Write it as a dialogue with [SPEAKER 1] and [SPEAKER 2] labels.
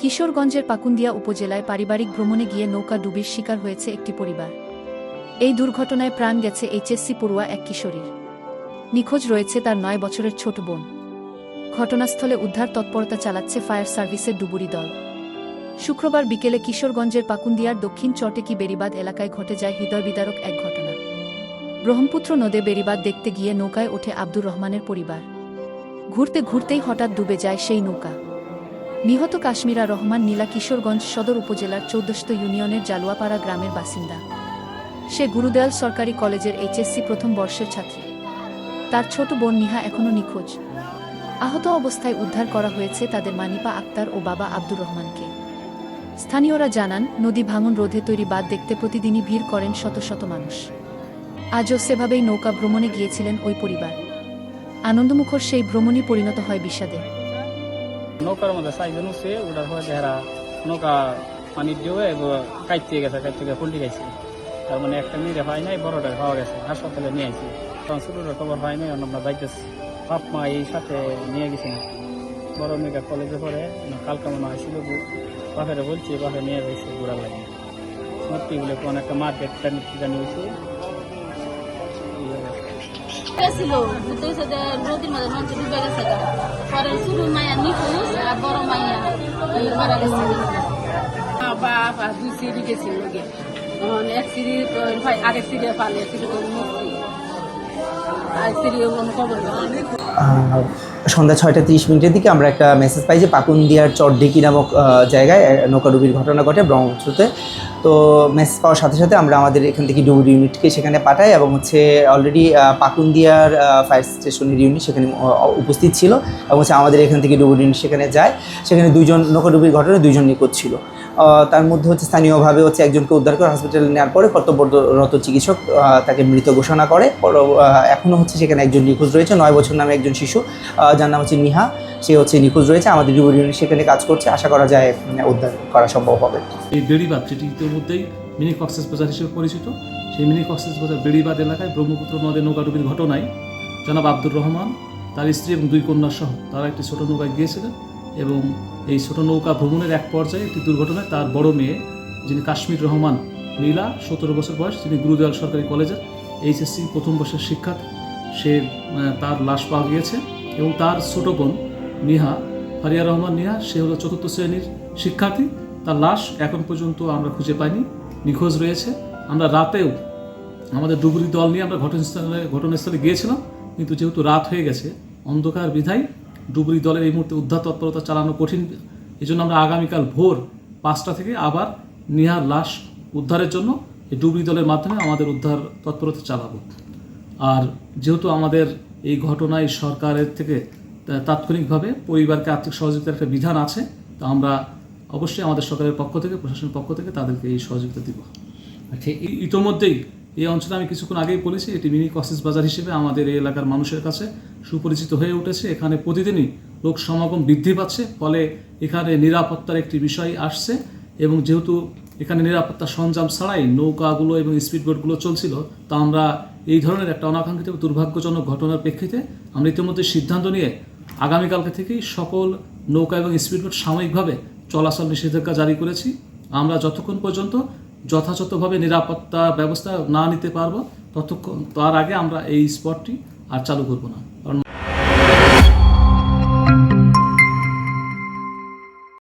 [SPEAKER 1] কিশোরগঞ্জের পাকুন্দিয়া উপজেলায় পারিবারিক ভ্রমণে গিয়ে নৌকা ডুবির শিকার হয়েছে একটি পরিবার। এই দুর্ঘটনায় প্রাণ গেছে এইচএসসি পড়ুয়া এক কিশোরীর। নিখোঁজ রয়েছে তার নয় বছরের ছোট বোন। ঘটনাস্থলে উদ্ধার তৎপরতা চালাচ্ছে ফায়ার সার্ভিসের ডুবুরি দল। শুক্রবার বিকেলে কিশোরগঞ্জের পাকুন্দিয়ার দক্ষিণ চটেকি বেরিবাদ এলাকায় ঘটে যায় হৃদয়বিদারক এক ঘটনা। ব্রহ্মপুত্র নদে বেরিবাদ দেখতে গিয়ে নৌকায় ওঠে আব্দুর রহমানের পরিবার। ঘুরতে ঘুরতেই হঠাৎ ডুবে যায় সেই নৌকা। নিহত কাশ্মীরা রহমান নীলা কিশোরগঞ্জ সদর উপজেলার চৌদ্দস্ত ইউনিয়নের জালুয়াপাড়া গ্রামের বাসিন্দা। সে গুরুদয়াল সরকারি কলেজের এইচএসসি প্রথম বর্ষের ছাত্রী। তার ছোট বোন নিহা এখনও নিখোঁজ। আহত অবস্থায় উদ্ধার করা হয়েছে তাদের মানিপা আক্তার ও বাবা আব্দুর রহমানকে। স্থানীয়রা জানান, নদী ভাঙন রোধে তৈরি বাঁধ দেখতে প্রতিদিনই ভিড় করেন শত শত মানুষ। আজও সেভাবেই নৌকা ভ্রমণে গিয়েছিলেন ওই পরিবার। আনন্দমুখর সেই ভ্রমণই পরিণত হয় বিষাদে।
[SPEAKER 2] নৌকার মধ্যে সাইজন উঠছে ওটার হয়ে দেহারা নৌকা পানি দিয়ে কাইতে গেছে কাইতে গিয়ে ফুলটি গেছে তার মানে একটা মেয়েরে হয় নাই বড়টা পাওয়া গেছে, হাসপাতালে নিয়ে আইছি। তখন ছোটোটার খবর হয় নাই আমরা যাইতেছি। বাপ মা এই সাথে নিয়ে গেছি। বড় মেয়েটা কলেজে পড়ে কালকা মনে হয় বাপেরা বলছি বাপে নিয়ে গেছে ঘোরা লাগে বলে কোন একটা মার্কেট কি জানি হয়েছে।
[SPEAKER 3] গেছিল হয়েছে যে নদীর মাঝে নদী ডুবে গেছে। পরে শুরু মায়া নিখোঁজ আর বড় মাইয়া ওই মারা গেছে।
[SPEAKER 4] বাপ আর দুই সিঁড়ি গেছিল লোকে তখন এক সিঁড়ি আরেক সিঁড়ি পালে সিঁড়ি মুক্তি। আর সিঁড়ি
[SPEAKER 5] আহ, সন্ধ্যা ছয়টা তিরিশ মিনিটের দিকে আমরা একটা মেসেজ পাই যে পাকুন্দিয়ার চরডিকি নামক জায়গায় নৌকাডুবির ঘটনা ঘটে ব্রহ্মপুত্রতে। তো মেসেজ পাওয়ার সাথে সাথে আমরা আমাদের এখান থেকে ডুবুরি ইউনিটকে সেখানে পাঠাই এবং হচ্ছে অলরেডি পাকুন্দিয়ার ফায়ার স্টেশনের ইউনিট সেখানে উপস্থিত ছিল এবং হচ্ছে আমাদের এখান থেকে ডুবুরি ইউনিট সেখানে যায়। সেখানে দুইজন নৌকাডুবির ঘটনায় দুইজন নিখোঁজ ছিল। তার মধ্যে হচ্ছে স্থানীয়ভাবে হচ্ছে একজনকে উদ্ধার করে হসপিটালে নেওয়ার পরে কর্তব্যরত চিকিৎসক তাকে মৃত ঘোষণা করে। এখনও হচ্ছে সেখানে একজন নিখোঁজ রয়েছে, নয় বছর নামে একজন শিশু যার নাম হচ্ছে নিহা। সে হচ্ছে নিখোঁজ রয়েছে। আমাদের ডিউরি ইউনিট সেখানে কাজ করছে। আশা করা যায় উদ্ধার করা সম্ভব হবে।
[SPEAKER 6] এই বেড়িবাদ যেটি ইতিমধ্যেই মিনি কক্সেস বাজার হিসেবে পরিচিত, সেই মিনি কক্সেস বাজার বেড়িবাদ এলাকায় ব্রহ্মপুত্র নদে নৌকাডুবির ঘটনায় জনাব আব্দুর রহমান, তার স্ত্রী এবং দুই কন্যা সহ তারা একটি ছোট নৌকায় গিয়েছিলেন। এবং এই ছোট নৌকা ভ্রমণের এক পর্যায়ে একটি দুর্ঘটনায় তার বড় মেয়ে, যিনি কাশ্মীর রহমান নীলা সতেরো বছর বয়স তিনি গুরুদয়াল সরকারি কলেজের এইচএসসি প্রথম বর্ষের শিক্ষার্থী, সে তার লাশ পাওয়া গিয়েছে এবং তার ছোট বোন নিহা, ফারিয়া রহমান নিহা, সে হলো চতুর্থ শ্রেণির শিক্ষার্থী। তার লাশ এখন পর্যন্ত আমরা খুঁজে পাইনি, নিখোঁজ রয়েছে। আমরা রাতেও আমাদের ডুবুরি দল নিয়ে আমরা ঘটনাস্থলে ঘটনাস্থলে গিয়েছিলাম, কিন্তু যেহেতু রাত হয়ে গেছে, অন্ধকার বিধায় ডুবুরি দলের এই মুহূর্তে উদ্ধার তৎপরতা চালানো কঠিন। এই জন্য আমরা আগামীকাল ভোর পাঁচটা থেকে আবার নিহার লাশ উদ্ধারের জন্য এই ডুবুরি দলের মাধ্যমে আমাদের উদ্ধার তৎপরতা চালাবো। আর যেহেতু আমাদের এই ঘটনায় সরকারের থেকে তাৎক্ষণিকভাবে পরিবারকে আর্থিক সহযোগিতার একটা বিধান আছে তো আমরা অবশ্যই আমাদের সরকারের পক্ষ থেকে প্রশাসনের পক্ষ থেকে তাদেরকে এই সহযোগিতা দিব। আচ্ছা ইতোমধ্যেই এই অঞ্চলে আমি কিছুক্ষণ আগেই বলেছি, এটি মিনি কক্সেস বাজার হিসেবে আমাদের এই এলাকার মানুষের কাছে সুপরিচিত হয়ে উঠেছে। এখানে প্রতিদিনই লোক সমাগম বৃদ্ধি পাচ্ছে, ফলে এখানে নিরাপত্তার একটি বিষয় আসছে এবং যেহেতু এখানে নিরাপত্তা সরঞ্জাম ছাড়াই নৌকাগুলো এবং স্পিডবোটগুলো চলছিল, তা আমরা এই ধরনের একটা অনাকাঙ্ক্ষিত দুর্ভাগ্যজনক ঘটনার প্রেক্ষিতে আমরা ইতিমধ্যে সিদ্ধান্ত নিয়ে আগামীকালকে থেকেই সকল নৌকা এবং স্পিডবোট সাময়িকভাবে চলাচল নিষেধাজ্ঞা জারি করেছি। আমরা যতক্ষণ পর্যন্ত যথাযথভাবে নিরাপত্তা ব্যবস্থা না নিতে পারব, ততক্ষণ তার আগে আমরা এই স্পটটি আর চালু করব না।